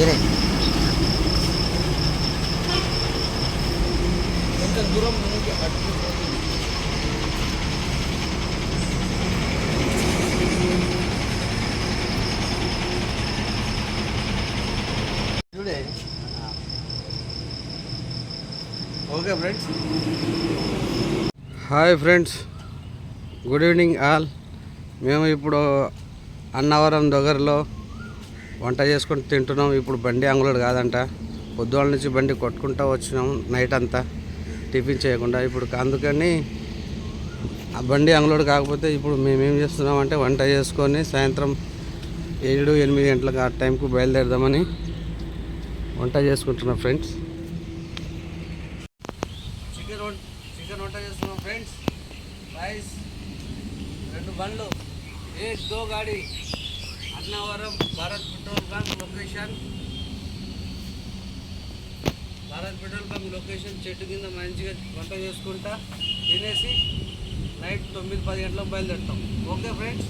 దూరం ముందుకి చూడే. Okay friends. Hi friends. Good evening all. మేము ఇప్పుడు అన్నవరం దగ్గరలో వంట చేసుకొని తింటున్నాం. ఇప్పుడు బండి అంగుళుడు కాదంట. పొద్దువాళ్ళ నుంచి బండి కొట్టుకుంటూ వచ్చినాం నైట్ అంతా. టిఫిన్ చేయకుండా ఇప్పుడు అందుకని ఆ బండి అంగుళుడు కాకపోతే ఇప్పుడు మేమేం చేస్తున్నామంటే వంట చేసుకొని సాయంత్రం ఏడు ఎనిమిది గంటలకు ఆ టైంకు బయలుదేరదామని వంట చేసుకుంటున్నాం ఫ్రెండ్స్. చికెన్ చికెన్ వంట చేస్తున్నాం ఫ్రెండ్స్. రైస్ రెండు బండ్లు ఏ దో గాడి. Krishnavaram Bharat petrol bunk location. Bharat petrol bunk location చెట్టు కింద మంచిగా వంట చేసుకుంటా. తినేసి నైట్ తొమ్మిది పది గంటలకు బయలుదేరుతాం. Okay friends?